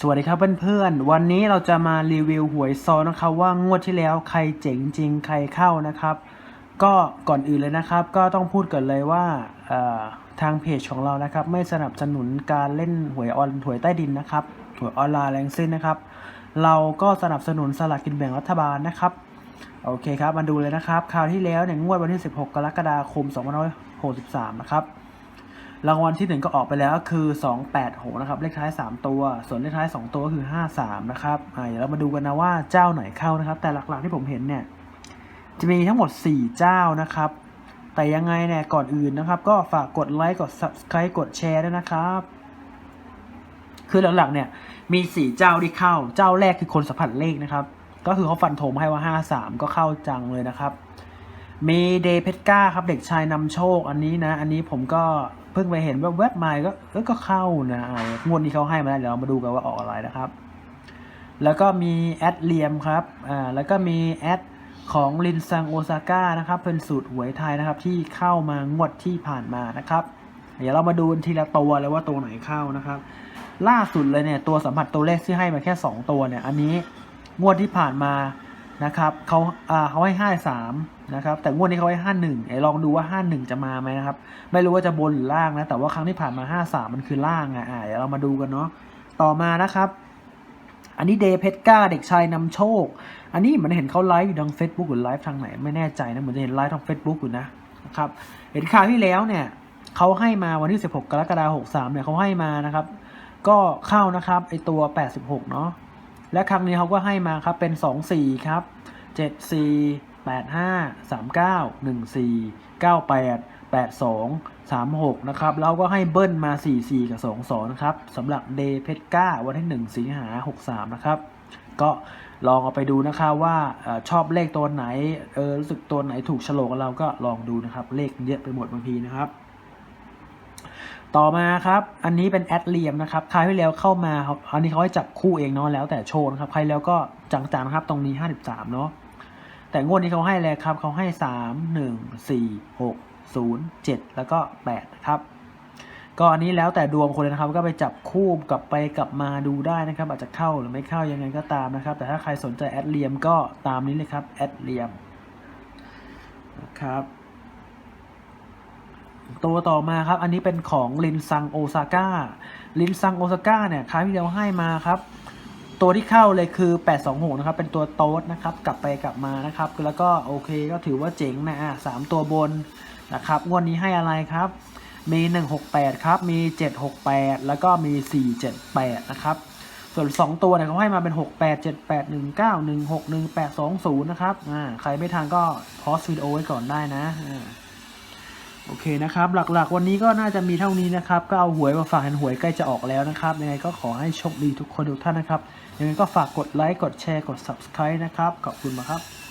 สวัสดีครับเพื่อนๆ วันนี้เราจะมารีวิวหวยซอนะครับว่างวดที่แล้วใครเจ๋งจริงใครเข้านะครับ ก็ก่อนอื่นเลยนะครับ ก็ต้องพูดก่อนเลยว่าทางเพจของเรานะครับ ไม่สนับสนุนการเล่นหวยออนหวยใต้ดินนะครับหวยออนไลน์แรงสิ้นนะครับ เราก็สนับสนุนสลากกินแบ่งรัฐบาลนะครับโอเคครับมาดูเลยนะครับ คราวที่แล้วเนี่ยงวดวันที่ 16 กรกฎาคม 2563 นะครับ รางวัลที่หนึ่งก็ออกไปแล้วก็คือ 28โหนะครับ เลขท้าย 3 ตัว ส่วนเลขท้าย 2 ตัวก็คือ 53 นะครับอ่าเดี๋ยวเรามาดูกันนะว่าเจ้าไหนเข้านะครับ แต่หลักๆที่ผมเห็นเนี่ย จะมีทั้งหมด 4 เจ้านะครับ แต่ยังไงเนี่ย ก่อนอื่นนะครับ ก็ฝากกดไลค์ กด subscribe กดแชร์ด้วยนะครับ คือหลักๆเนี่ย มี 4 เจ้าที่เข้า เจ้าแรกคือคนสัมผัสเลขนะครับ ก็คือเขาฟันธงมให้ว่า 53 ก็เข้าจังเลยนะครับ มีเดย์เพชก้าครับ เด็กชายนำโชค อันนี้นะ อันนี้ผมก็ เพิ่งไปเห็นว่าเว็บมาก็เออก็เข้านะอ่างวดนี้เขาให้มาแล้วเดี๋ยวเรามาดูกันว่าออกอะไรนะครับ แล้วก็มีแอดเลียมครับอ่าแล้วก็มีแอดของลินซังโอซาก้านะครับเป็นสูตรหวยไทยนะครับ ที่เข้ามางวดที่ผ่านมานะครับ เดี๋ยวเรามาดูทีละตัวเลยว่าตัวไหนเข้านะครับ ล่าสุดเลยเนี่ยตัวสัมผัสตัวเลขที่ให้มาแค่ 2 ตัวเนี่ย อันนี้งวดที่ผ่านมา นะครับเขาเขาให้ห้าสามนะครับแต่งวดนี้เขาให้ห้าหนึ่งไอ้ลองดูว่าห้าหนึ่งจะมาไหมนะครับ ไม่รู้ว่าจะบนหรือล่างนะแต่ว่าครั้งที่ผ่านมาห้าสามมันคือล่างอะอ่าเดี๋ยวเรามาดูกันเนาะต่อมานะครับ อันนี้เดย์เพชรก้าเด็กชายนำโชค อันนี้เหมือนเห็นเขาไลฟ์อยู่ทาง Facebook หรือไลฟ์ทางไหนไม่แน่ใจนะเหมือนจะเห็นไลฟ์ทาง Facebook อยู่นะนะครับเห็นข่าวที่แล้วเนี่ยเขาให้มาวันที่ 16 กรกฎาคม63เนี่ยเขาให้มานะครับ ก็เข้านะครับไอตัว 86 เนาะ และครั้งนี้เขาก็ให้มาครับเป็น 24 ครับ 74 85 39 14 98 82 36 นะครับ แล้วก็ให้เบิ้ลมา 44 กับ 22 นะครับสำหรับเดย์เพชก้าวันที่ 1 สิงหา 63 นะครับ ก็ลองเอาไปดูนะครับว่าชอบเลขตัวไหนเออรู้สึกตัวไหนถูกโฉลกกับเราก็ลองดูนะครับ เลขเยอะไปหมดบางทีนะครับ ต่อมาครับ อันนี้เป็นแอดเลียมนะครับคราวที่แล้วเข้ามาครับ อันนี้เขาให้จับคู่เองเนาะแล้วแต่โชว์นะครับ ใครแล้วก็จังๆนะครับตรงนี้ 53 เนาะ แต่งวดนี้เขาให้แล้วครับเขาให้ 3 1 4 6 0 7 แล้วก็8นะครับ ก็อันนี้แล้วแต่ดวงคนเลยนะครับ ก็ไปจับคู่กลับไปกลับมาดูได้นะครับ อาจจะเข้าหรือไม่เข้ายังไงก็ตามนะครับ แต่ถ้าใครสนใจแอดเลียมก็ตามนี้เลยครับแอดเลียมนะครับ ตัวต่อมาครับ อันนี้เป็นของลินซังโอซาก้าลินซังโอซาก้าเนี่ยครั้งที่เราให้มาครับ ตัวที่เข้าเลยคือ 826 นะครับ เป็นตัวโต๊ดนะครับ กลับไปกลับมานะครับ แล้วก็โอเคก็ถือว่าเจ๋งนะอะสามตัวบนนะครับงวดนี้ให้อะไรครับ มี 168 ครับ มี 768 แล้วก็มี 478 นะครับส่วน 2 ตัวเนี่ยเขาให้มาเป็น 68 78 19 16 1820 นะครับ อ่า ใครไม่ทันก็พอสวิดีโอไว้ก่อนได้นะอ่า โอเคนะครับ หลักๆ วันนี้ก็น่าจะมีเท่านี้นะครับ ก็เอาหวยมาฝากเห็นหวยใกล้จะออกแล้วนะครับ ยังไงก็ขอให้โชคดีทุกคนทุกท่านนะครับ ยังไงก็ฝากกดไลค์ กดแชร์ กด subscribe นะครับ ขอบคุณมากครับ